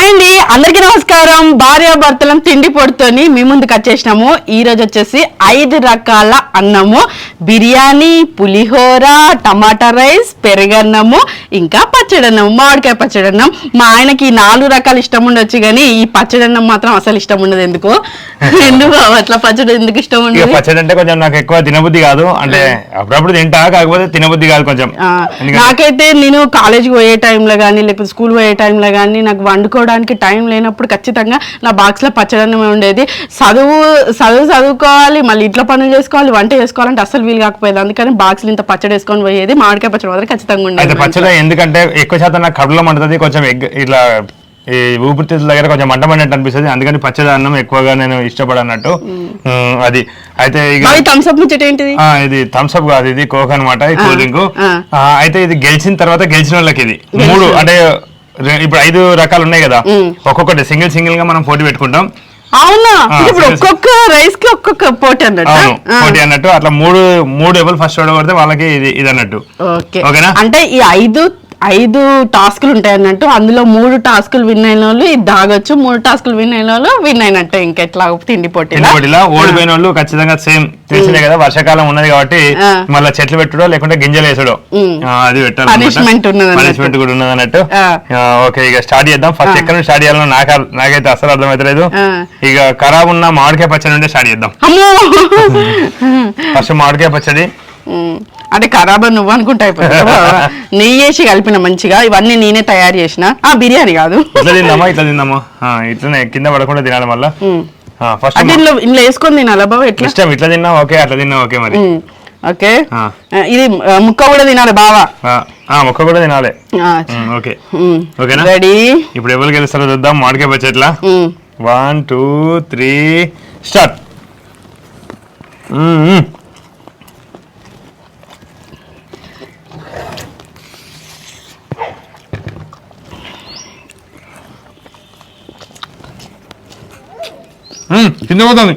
అండి. అందరికీ నమస్కారం. భార్యాభర్తలం తిండి పొడితోని మీ ముందుకు వచ్చేసినాము. ఈ రోజు వచ్చేసి ఐదు రకాల అన్నము. బిర్యానీ పులిహోర టమాటా రైస్ పెరుగన్నము ఇంకా పచ్చడన్నం మామిడికాయ పచ్చడన్నం మా ఆయనకి ఈ నాలుగు రకాలు ఇష్టం ఉండొచ్చు కానీ ఈ పచ్చడన్నం మాత్రం అసలు ఇష్టం ఉండదు ఎందుకు? ఎందుకు అట్లా పచ్చడి ఎందుకు ఇష్టం ఉండదు? పచ్చడి అంటే కొంచెం నాకు ఎక్కువ తినబుద్ధి కాదు. అంటే అప్పుడప్పుడు తింటా కాకపోతే తినబుద్ధి కాదు కొంచెం. నాకైతే నేను కాలేజీకి పోయే టైంలో కానీ లేకపోతే స్కూల్ పోయే టైంలో కానీ నాకు వండుకోవడానికి టైం లేనప్పుడు ఖచ్చితంగా నా బాక్స్లో పచ్చడన్నమే ఉండేది. చదువు చదువు చదువుకోవాలి మళ్ళీ ఇంట్లో పనులు చేసుకోవాలి వంట చేసుకోవాలంటే అసలు వీలు కాకపోయేది. అందుకని బాక్స్లో ఇంత పచ్చడి వేసుకొని పోయేది. మామిడికాయ పచ్చడి మాత్రం ఖచ్చితంగా ఉండేది. పచ్చడి ఎందుకంటే ఎక్కువ శాతం నాకు కడుపులో మండుతుంది కొంచెం ఇట్లా ఈ ఊపిరితిత్తుల దగ్గర కొంచెం మంట మండినట్టు అనిపిస్తుంది. అందుకని పచ్చడి అన్నం ఎక్కువగా నేను ఇష్టపడన్నట్టు అది. అయితే థమ్స్అప్ ఏంటిది? ఇది థమ్స్ అప్ కాదు ఇది కోక్ అనమాట కూల్ డ్రింక్. అయితే ఇది గెలిచిన తర్వాత గెలిచిన వాళ్ళకి ఇది. మూడు అంటే ఇప్పుడు ఐదు రకాలు ఉన్నాయి కదా. ఒక్కొక్కటి సింగిల్ సింగిల్గా మనం పోటీ పెట్టుకుంటాం. అవునా? ఇప్పుడు ఒక్కొక్క రైస్కి ఒక్కొక్క పోటీ అన్నట్టు? పోటీ అన్నట్టు. అట్లా మూడు మూడు ఎవరు ఫస్ట్ ఓడగొడితే వాళ్ళకి ఇది ఇది అన్నట్టు. ఓకే. ఓకేనా? అంటే ఈ ఐదు ఐదు టాస్కులు ఉంటాయి అన్నట్టు అందులో మూడు టాస్కులు విన్ అయిన వాళ్ళు ఇది దాగొచ్చు మూడు టాస్కులు విన్ అయిన వాళ్ళు విన్ అయినట్టు. ఇంకెట్లా తిండి పోటీ తిండి పోటీలా? ఓడిపోయిన వాళ్ళు ఖచ్చితంగా సేమ్ తెలిసిందే కదా వర్షాకాలం ఉన్నది కాబట్టి. మళ్ళీ చెట్లు పెట్టుడో లేకుంటే గింజలు వేసుడో. అది పెట్టాలి Punishment ఉన్నది అన్నట్టు. పనిష్మెంట్ కూడా ఉన్నది అన్నట్టు ఓకే ఇక స్టార్ట్ చేద్దాం. ఫస్ట్ ఎక్కడ నుంచి స్టార్ట్ చేయాలో నాకు నాకైతే అసలు అర్థమవుతలేదు ఆ. ఇక ఖరాబ్ ఉన్న మామిడికాయ పచ్చడి నుండి స్టార్ట్ చేద్దాం. ఫస్ట్ మామిడికాయ పచ్చడి అంటే ఖరాబ్ నువ్వు అనుకుంటా అయిపోతుంది నెయ్యి వేసి కలిపిన మంచిగా ఇవన్నీ నేనే తయారు చేసిన. ఆ బిర్యానీ కాదు. ఇట్లా తిందామా ఇట్లా తిందామా? ఇట్లనే కింద పడకుండా తినాలి మళ్ళా? ఉమ్. ఫస్ట్ అంటే ఇందులో ఇందులో వేసుకొని తినాలా బాబు ఎట్లా? ఇష్టం ఇట్లా తిన్నా ఓకే అట్లా తిన్నా ఓకే మరి. ఓకే. ఇది ముక్క కూడా తినాలి బావా. ముక్క కూడా తినాలి. ఓకే. ఓకేనా? రెడీ? ఇప్పుడు ఎవరు గెలుస్తారో చూద్దాం మామిడికాయ పచ్చట్లా. One two three start. కింద పోతుంది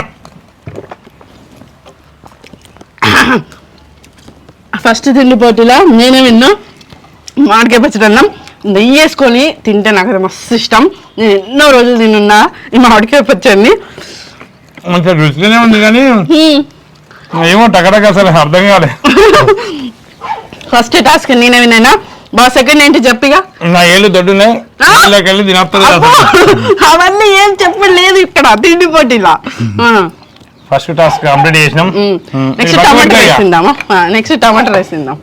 ఫస్ట్ తిండి పోటీలో నేనే విన్నా. మామిడికాయ పచ్చడి అన్నం. నెయ్యి వేసుకొని తింటే నాకు అది మస్తు ఇష్టం. నేను ఎన్నో రోజులు తిన్నున్నా ఈ మామిడికాయ పచ్చడిని. రుచిగానే ఉంది కానీ. ఏమో టకటక అసలు అర్థం కాలే. ఫస్ట్ టాస్క్ నేనే విన్నాయినా బా సెకండ్ ఏంటి చెప్పిగా నా ఏళ్ళు దొడ్డునే ఆ? ఏళ్ళకి వెళ్ళి తినొస్తుంది అబ్బో, అసలు అవన్నీ ఏం చెప్పలేదు ఇక్కడ తిండి పోటీలా ఫస్ట్ టాస్క్ కంప్లీట్ చేసినాం. నెక్స్ట్ టమాటా రైస్ తిందామా? నెక్స్ట్ టమాటా రైస్ తిందాం.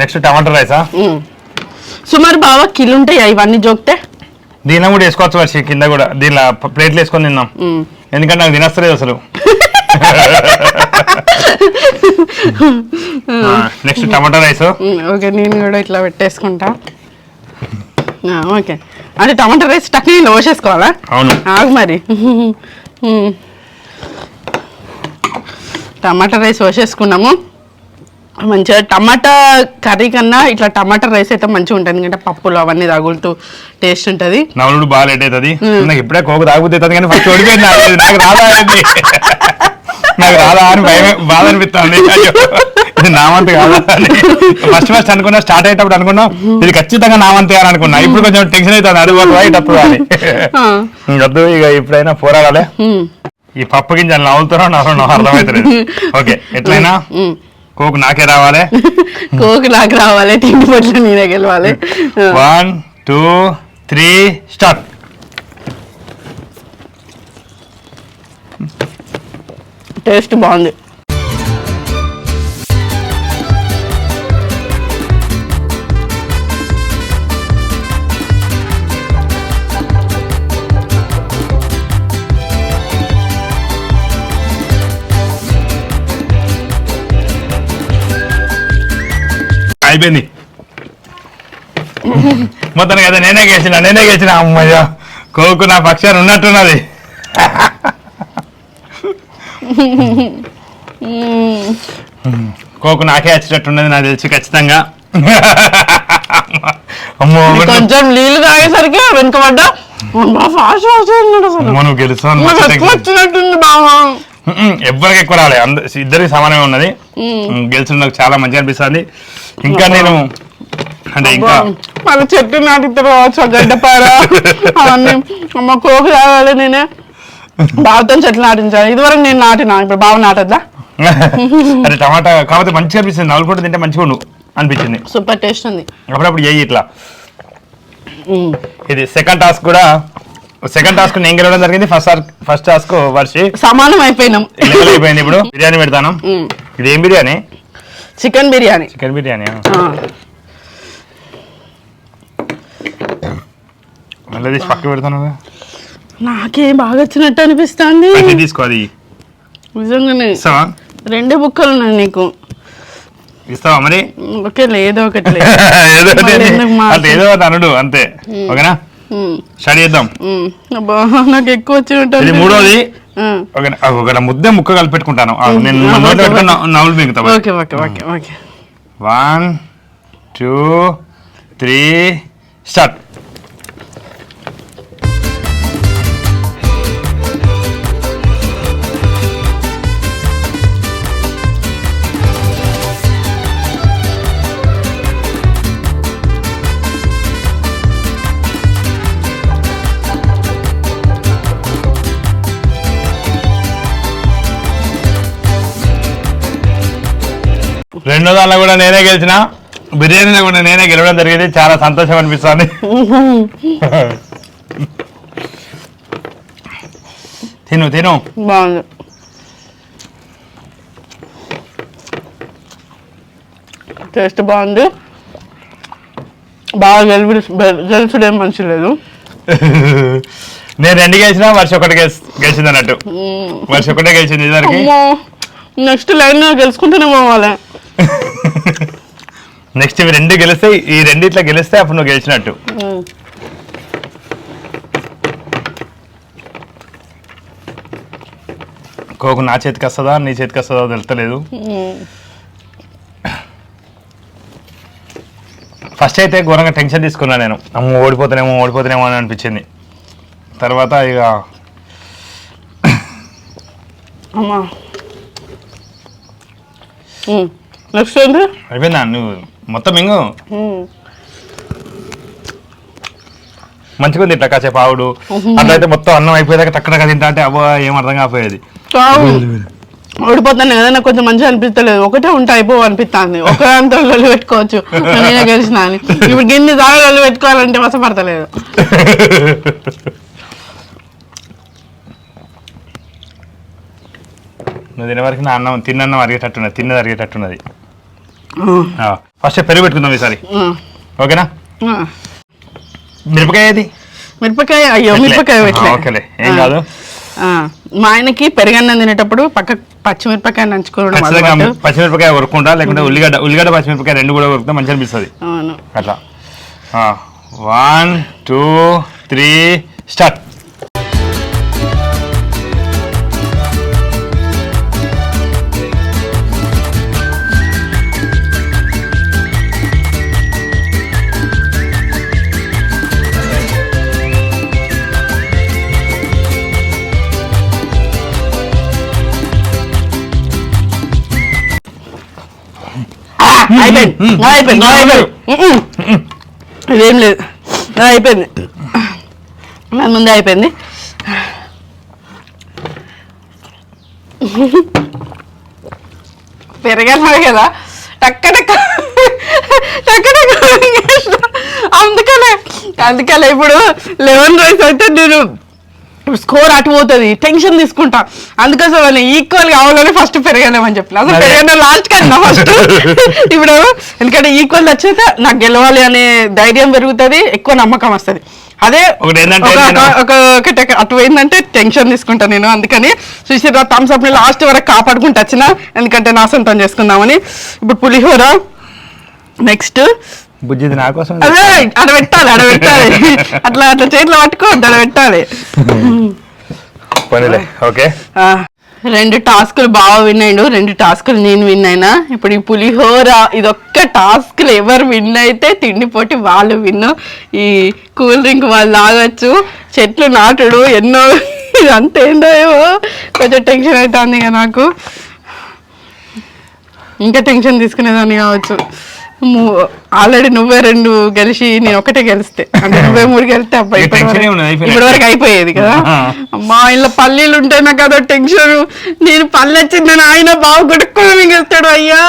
నెక్స్ట్ టమాటా రైసా. సుమారు బావా కిలో ఉంటాయి ఇవన్నీ జోక్తే? దీనిలో కూడా వేసుకోవచ్చు వర్షి కింద కూడా. దీనిలో ప్లేట్లు వేసుకొని తిన్నాం. ఎందుకంటే నాకు తినస్తలేదు అసలు. Next tomato rice. ఓకే నేను కూడా ఇట్లా పెట్టేసుకుంటా. ఓకే. అంటే టమాటా రైస్ టక్ నేను పోసేసుకోవాలా అవును. ఆగు మరి. టమాటా రైస్ పోసేసుకున్నాము మంచిగా టమాటా కర్రీ కన్నా ఇట్లా టమాటా రైస్ అయితే మంచిగా ఉంటుంది. ఎందుకంటే పప్పులు అవన్నీ తగులుతూ టేస్ట్ ఉంటుంది. నవలుడు బాగా లేట్ అవుతుంది. నాకు ఇప్పుడే కోక తాగుతుంది కానీ ఫస్ట్ ఓడిపోయింది నాకు. రాదా నాకు రాదా అని భయం బాధ అనిపిస్తుంది ఇది నామంత కాదా అని. ఫస్ట్ ఫస్ట్ అనుకున్నా స్టార్ట్ అయ్యేటప్పుడు అనుకున్నా ఇది ఖచ్చితంగా నామంతే అని అనుకున్నా. ఇప్పుడు కొంచెం టెన్షన్ అవుతుంది అడుగు రైట్ అప్పుడు అని. ఇక ఇప్పుడైనా పోరాడాలి. ఈ పప్పు గింజలు నవ్వుతారో నవ్వు అర్థమవుతలేదు ఓకే ఎట్లయినా. కోకు నాకే రావాలి? కోకి నాకు రావాలి తిండి పట్ల నేనే గెలవాలి. One two three start. Taste బాగుంది. అయిపోయింది. మొత్తానికి అయితే నేనే గెలిచిన నేనే గెలిచిన. అమ్మయ్య కోకు నా పక్షాన్ని ఉన్నట్టున్నది. కోకు నాకే వచ్చేటట్టు ఉన్నది నాకు తెలిసి ఖచ్చితంగా. కొంచెం నీళ్ళు తాగేసరికి వెనుకబడ్డా. నువ్వు గెలుస్తావు నాకు ఎక్కువ వచ్చినట్టుంది బాగా ఎవ్వరికి ఎక్కువ రాలే. అంద ఇద్దరికి సమానమే ఉన్నది. గెలిచిన నాకు చాలా మంచిగా అనిపిస్తుంది. ఇంకా నేను అంటే ఇంకా మన చెట్టు నాటిస్తారు కావచ్చు ఆ గడ్డపార అవన్నీ అమ్మ కోకు తాగాలి నేనే. బావతో చెట్లు నాటించాను ఇదివరకు నేను నాటినా? ఇప్పుడు బావ నాటద్దా? అరే టమాటా కాకపోతే మంచిగా అనిపిస్తుంది. నవ్వుకుంటూ తింటే మంచిగా ఉండు అనిపించింది. సూపర్ టేస్ట్ ఉంది. అప్పుడప్పుడు చేయి ఇట్లా. ఇది సెకండ్ టాస్క్ కూడా సెకండ్ టాస్క్ నేను గెలవడం జరిగింది. ఫస్ట్ ఫస్ట్ టాస్క్ వర్షి. సమానం అయిపోయినాం. అయిపోయింది ఇప్పుడు. బిర్యానీ పెడతాను. ఇది ఏం బిర్యానీ? చికెన్ బిర్యానీ. చికెన్ బిర్యానీ. మళ్ళీ తీసి పక్క పెడతాను నాకేం బాగా వచ్చినట్టు అనిపిస్తుంది. అది తీసుకో అది. నిజంగానే. ఇస్తావా? రెండే బుక్కలు ఉన్నాయి నీకు. ఇస్తావా మరి? ఓకే లేదో ఒకటి. ఏదో అనుడు అంతే. ఓకేనా. స్టడీ చేద్దాం. నాకు ఎక్కువ వచ్చినట్టు. మూడోది. ఒక ముద్ద ముక్క కలిపి పెట్టుకుంటాను. నేను నోట్లో పెట్టుకుని. నవ్వులు మిగతా వన్ టూ త్రీ స్టార్ట్. రెండో దానిలో కూడా నేనే గెలిచిన బిర్యానీలో కూడా నేనే గెలవడం జరిగింది. చాలా సంతోషం అనిపిస్తుంది. తిను తిను. బాగుంది. టేస్ట్ బాగుంది. బాగా గెలిపి గెలుచుడేం మంచి లేదు. నేను రెండు గెలిచిన వర్ష ఒకటి గెలిచి- గెలిచింది అన్నట్టు. వర్ష ఒకటే గెలిచింది నెక్స్ట్ లైన్ గెలుచుకుంటూనే పోవాలి. నెక్స్ట్ ఇవి రెండు గెలిస్తే ఈ రెండిట్లా గెలిస్తే అప్పుడు నువ్వు గెలిచినట్టు. కోకు నా చేతికి వస్తుందా నీ చేతికి వస్తుందా తెలుస్తలేదు. ఫస్ట్ అయితే ఘోరంగా టెన్షన్ తీసుకున్నా నేను. అమ్మ ఓడిపోతానేమో ఓడిపోతానేమో అని అనిపించింది. తర్వాత ఇక అమ్మా. నెక్స్ట్ ఏంటి అయిపోయిందా? నువ్వు మొత్తం ఇంగు. మంచిగా ఉంది ఇట్లా కాసేపు ఆవుడు. అట్లయితే మొత్తం అన్నం అయిపోయేదాకా టక్కడ తింటా అంటే అవ్వ ఏం అర్థం కాకపోయేది. ఓడిపోతాను ఏదైనా కొంచెం మంచిగా అనిపిస్తలేదు. ఒకటే ఉంటే అయిపో అనిపిస్తుంది. ఒక అంత లొల్లి పెట్టుకోవచ్చు. నేనే గెలిచిన అని. ఇప్పుడు గిన్ని దాగా లొల్లి పెట్టుకోవాలంటే వసపడతలేదు నువ్వు తినే వరకు నా అన్నం తిన్నన్నం అరిగేటట్టున్నది తిన్నది అరిగేటట్టున్నది. ఫస్ట్ పెరుగు పెట్టుకుందాం ఈసారి. ఓకేనా? మిరపకాయ ఏది? మిరపకాయ అయ్యో మిరపకాయ ఓకేలే. ఏం కాదు. మా ఆయనకి పెరుగన్నం తినేటప్పుడు పక్క పచ్చిమిరపకాయ నంచుకోవడం. పచ్చిమిరపకాయ కొరుక్కుంటా లేకుంటే ఉల్లిగడ్డ ఉల్లిగడ్డ పచ్చిమిరపకాయ రెండు కూడా కొరుకుతా మంచిగా అనిపిస్తుంది. అట్లా. One two three start. అయిపోయింది. అయిపోయింది. అయిపోయింది. లేదు. నా అయిపోయింది. నా ముందే అయిపోయింది. పెరగలేదు కదా. టక్క టక్క. టక్క. అందుకనే. అందుకనే ఇప్పుడు లెమన్ రైస్ అయితే నేను స్కోర్ అటు పోతుంది టెన్షన్ తీసుకుంటా. అందుకోసం అని ఈక్వల్ కావాలని ఫస్ట్ పెరగలేమని చెప్పిన. అసలు. పెరగడం లాస్ట్ కన్నా ఫస్ట్ ఇప్పుడు ఎందుకంటే ఈక్వల్ వచ్చేస్తే నాకు గెలవాలి అనే ధైర్యం పెరుగుతుంది ఎక్కువ నమ్మకం వస్తుంది. అదే ఒకటి ఏంటంటే ఒక- నేను- ఒక- ఒక ఒకటి అటు పోయిందంటే టెన్షన్ తీసుకుంటా నేను అందుకని. సుశీరా థమ్స్ అప్ని లాస్ట్ వరకు కాపాడుకుంటూ వచ్చిన ఎందుకంటే నా సొంతం చేసుకుందామని. ఇప్పుడు పులిహోర నెక్స్ట్ బుజ్జిది నా కోసం అదే అడ పెట్టాలి అడ పెట్టాలి. అట్లా అట్లా చేతిలో పట్టుకోవద్దు అడ పెట్టాలి. పోనీలే ఓకే. రెండు టాస్కులు బాగా విన్నాడు రెండు టాస్కులు నేను విన్ అయినా. ఇప్పుడు ఈ పులిహోర ఇదొక్క టాస్క్లు ఎవరు విన్ అయితే తిండి పోటీ వాళ్ళు విన్. ఈ కూల్ డ్రింక్ వాళ్ళు తాగొచ్చు చెట్లు నాటుడు ఎన్నో ఇదంతా ఏందో ఏమో. కొంచెం టెన్షన్ అవుతుంది ఇక నాకు. ఇంకా టెన్షన్ తీసుకునేదాన్ని కావచ్చు. ఆల్రెడీ నువ్వే రెండు గెలిచి నేను ఒకటే గెలిస్తే. అంటే నువ్వే మూడు గెలిస్తే అబ్బాయి. ఇప్పటి వరకు అయిపోయేది కదా. అమ్మా ఇలా పల్లీలు ఉంటే నాకు అదో టెన్షన్. నేను పళ్ళు వచ్చిందని ఆయన బాగా గుడుక్కుని మింగేస్తాడు అయ్యా.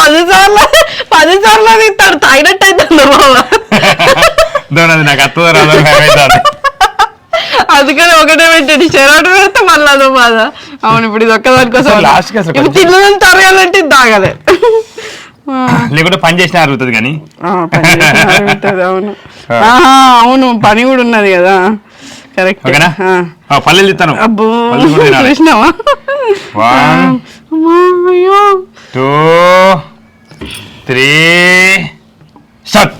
పది సార్లు పది సార్లు అది ఇస్తాడు తాగినట్టు అవుతుంది బాబా దోనది నాకు అత్తదో భయమవుతుంది. అందుకని ఒకటే పెట్టండి చెరవడం పెడితే మళ్ళీ అదో బాధ. అవును ఇప్పుడు ఇది ఒక్కదాని కోసం అసలు last కి అసలు ఇప్పుడు తిన్నదని తరగాలంటే తాగాలి. లేకుంటే పని చేసినా అరుగుతుంది కానీ. అవును. అవును పని కూడా ఉన్నది కదా. కరెక్ట్ ఓకేనా? ఆ, పల్లెలు ఇస్తాను అబ్బో అయ్యో. టూ త్రీ స్టార్ట్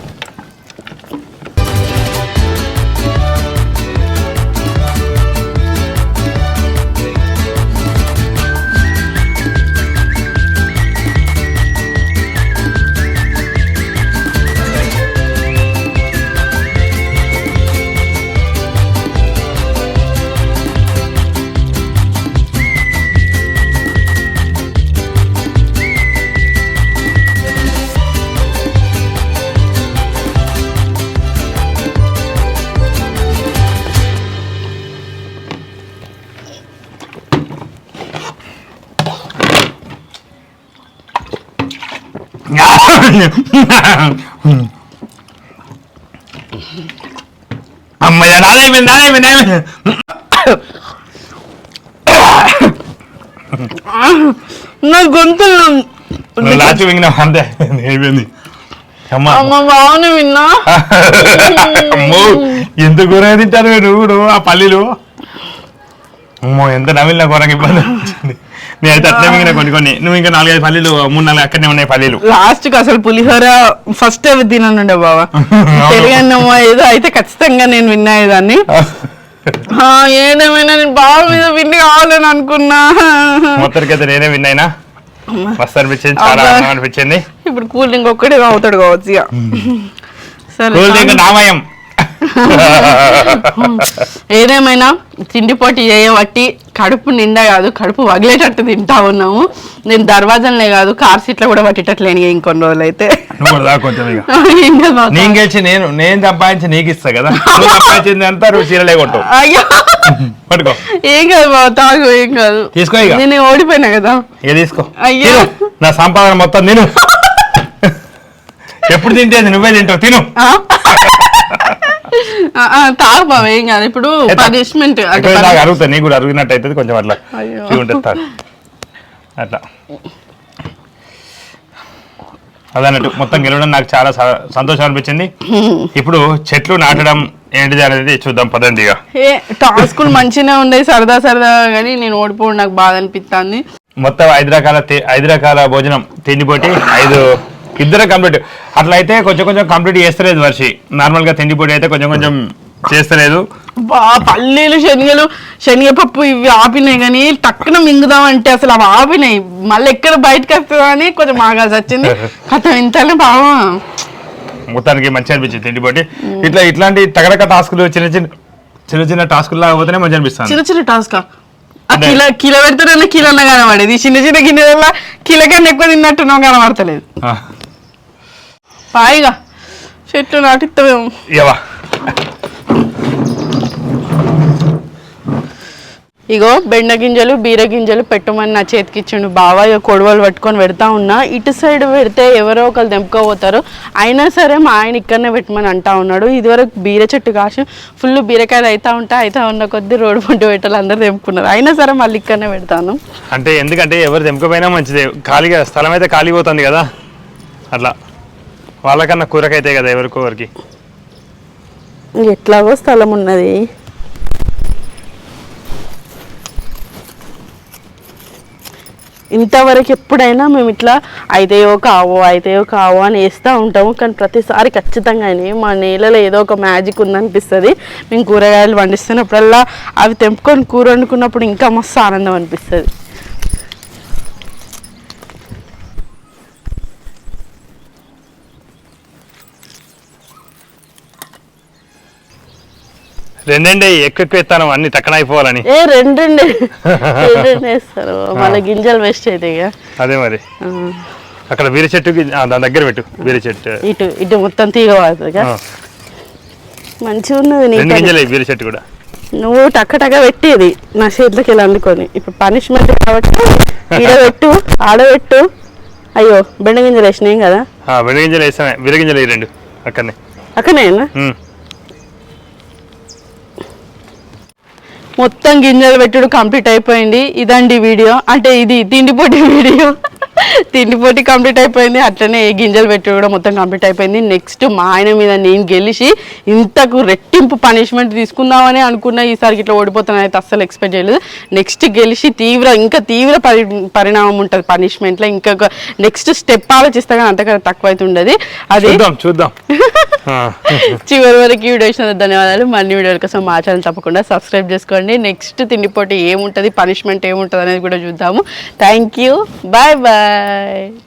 అమ్మయ్య నాదైపోయింది నాదైపోయింది నాదైపోయింది నా గొంతులు లాచి మింగిన అంతే ఏమైంది అమ్మా బాగున్నా విన్నా అమ్మో ఎంత ఘోరంగా తింటారు నువ్వు ఆ పల్లీలు అమ్మో ఎంత నవ్విన ఘోరంగా ఇబ్బంది వచ్చింది నేనైతే అట్లే మింగిన కొన్ని కొన్ని. నువ్వు ఇంకా నాలుగైదు పల్లీలు మూడు నాలుగు అక్కడనే ఉన్నాయి పల్లీలు. లాస్ట్కి అసలు పులిహోర ఫస్ట్ తిననుండే బాబా తెలియన్నమ్మా ఏదో అయితే ఖచ్చితంగా నేను విన్నాయేదాన్ని ఆ, ఏదేమైనా నేను బాగా మీద విన్ని కావాలని అనుకున్నా. మొత్తానికి అయితే నేనే విన్నైనా మస్తు అనిపించింది చాలా. ఆనందం అనిపించింది. ఇప్పుడు కూల్ డ్రింక్ ఒక్కడే తాగుతాడు కావచ్చు ఇక. సరే కూల్ డ్రింక్ నామయం. ఏదేమైనా తిండి పోటీ చేయబట్టి కడుపు నిండా కాదు కడుపు వగిలేటట్టు తింటా ఉన్నాము. నేను దర్వాజాలనే కాదు కార్ సీట్లో కూడా పట్టేటట్లేని ఇంకొన్ని రోజులు అయితే ఏం. నేను గెలిచి నేను నేను సంపాదించి నీకు ఇస్తా కదా. సంపాదించింది అంతా నువ్వు చీరలే కొట్టు. అయ్యో. పట్టుకో. ఏం కాదు బావ తాగు ఏం కాదు. తీసుకో. నేను ఓడిపోయినా కదా. ఇక తీసుకో. అయ్యో. నా సంపాదన మొత్తం తిను. ఎప్పుడు తింటేది నువ్వే తింటావు తిను. తాగు బావ ఏం కాదు ఇప్పుడు పనిష్మెంట్ నాకు అరుగుతుంది నీకు కూడా అరిగినట్టు అవుతుంది కొంచెం అట్లా ఉంటుంది తాగు. అట్లా. అదన్నట్టు మొత్తం గెలవడం నాకు చాలా సంతోషం అనిపించింది. ఇప్పుడు చెట్లు నాటడం ఏంటిది అనేది చూద్దాం పదండి ఇక. ఏ టాస్కులు మంచిగానే ఉన్నాయి సరదా సరదా కానీ నేను ఓడిపోవడం నాకు బాధ అనిపిస్తుంది మొత్తం ఐదు రకాల ఐదు రకాల భోజనం తిండిపోటీ ఐదు ఇద్దరు కంప్లీట్ అట్లా అయితే కొంచెం కొంచెం కంప్లీట్ చేస్తలేదు వర్షి నార్మల్గా తిండిపోటీ అయితే కొంచెం కొంచెం చేస్తలేదు. బా పల్లీలు శనగలు శనగపప్పు ఇవి ఆపినాయి కానీ టక్కున మింగుదామంటే అసలు అవి ఆపినాయి. మళ్ళీ ఎక్కడ బయటకు వస్తుందా అని కొంచెం ఆగాల్సి వచ్చింది. కథ ఇంతనే బాగా మొత్తానికి మంచి అనిపించింది తిండిపోటీ ఇట్లా ఇట్లాంటి తగడక టాస్కులు చిన్న చిన్న చిన్న చిన్న టాస్కులు లాగా పోతేనే మంచి అనిపిస్తుంది. చిన్న చిన్న టాస్క్. అంటే- కిలో కిలో పెడితేనే కిలో అన్న కనబడేది. చిన్న చిన్న గిన్నెల కిలో కన్నా ఎక్కువ తిన్నట్టున్నావు కనబడతలేదు. ఆ, పాయిగా చెట్లు నాటిస్తామేమో ఇవ్వా ఇగో బెండ గింజలు బీర గింజలు పెట్టమని నా చేతికి ఇచ్చిండు బావ. ఇక కొడవలు పట్టుకొని పెడతా ఉన్నా. ఇటు సైడ్ పెడితే ఎవరో ఒకరు తెంపుకోపోతారు అయినా సరే మా ఆయన ఇక్కడనే పెట్టమని అంటా ఉన్నాడు. ఇదివరకు బీర చెట్టు కాసి ఫుల్ బీరకాయలు అవుతా ఉంటా అవుతా ఉన్న కొద్దీ రోడ్డు పంట పెట్టాలి అందరూ తెంపుకున్నారు. అయినా సరే మళ్ళీ ఇక్కడనే పెడతాను. అంటే ఎందుకంటే ఎవరు తెంపకపోయినా మంచిదే. ఖాళీగా స్థలం అయితే ఖాళీ పోతుంది కదా. అట్లా. వాళ్ళకన్నా కూరకైతే కదా ఎవరికొవరికి ఎట్లాగో స్థలం ఉన్నది. ఇంతవరకు ఎప్పుడైనా మేము ఇట్లా అయితేయో కావో అయితేయో కావో అని వేస్తూ ఉంటాము. కానీ ప్రతిసారి ఖచ్చితంగానే మా నేలలో ఏదో ఒక మ్యాజిక్ ఉందనిపిస్తుంది. మేము కూరగాయలు పండిస్తున్నప్పుడల్లా అవి తెంపుకొని కూర వండుకున్నప్పుడు ఇంకా మస్తు ఆనందం అనిపిస్తుంది. రెండండి ఎక్కువ ఎత్తాను అన్ని తక్కన అయిపోవాలని ఏ రెండు రెండు రెండు వేస్తారు. మళ్ళీ గింజలు వేస్ట్ అయితే ఇక. అదే మరి. అక్కడ బీర చెట్టుకి ఆ, దాని దగ్గర పెట్టు బీర చెట్టు. ఇటు ఇటు మొత్తం తీగ పడుతుంది మంచిగా ఉన్నది రెండు గింజలే బీర చెట్టు కూడా. నువ్వు టక్క టక్క పెట్టేది నా చేతిలోకి వెళ్ళి అందుకొని. ఇప్పుడు పనిష్మెంట్ కాబట్టి ఈడ పెట్టు ఆడబెట్టు అయ్యో బెండ గింజలు వేసినాయి కదా. బెండ గింజలు వేసామే. బీర గింజలు రెండు అక్కడనే. అక్కడనేనా? మొత్తం గింజలు పెట్టుడు కంప్లీట్ అయిపోయింది. ఇదండి వీడియో. అంటే ఇది తిండిపోటీ వీడియో. తిండిపోటీ కంప్లీట్ అయిపోయింది. అట్లనే ఈ గింజలు పెట్టుడు కూడా మొత్తం కంప్లీట్ అయిపోయింది. నెక్స్ట్ మా ఆయన మీద నేను గెలిచి ఇంతకు రెట్టింపు పనిష్మెంట్ తీసుకుందామని అనుకున్నా. ఈసారికి ఇట్లా ఓడిపోతాను అయితే అస్సలు ఎక్స్పెక్ట్ చేయలేదు. నెక్స్ట్ గెలిచి తీవ్ర ఇంకా తీవ్ర పరి పరిణామం ఉంటుంది పనిష్మెంట్లో ఇంకా నెక్స్ట్ స్టెప్ ఆలోచిస్తే కానీ అంతకన్నా తక్కువ అయితే ఉండదు. అది చూద్దాం. చివరి వరకు ఈ వీడియో ధన్యవాదాలు. మరిన్ని వీడియోల కోసం మా ఛానల్ తప్పకుండా సబ్స్క్రైబ్ చేసుకోండి. నెక్స్ట్ తిండిపోటీ ఏముంటుంది? పనిష్మెంట్ ఏముంటుంది? అనేది కూడా చూద్దాము. Thank you bye bye Bye.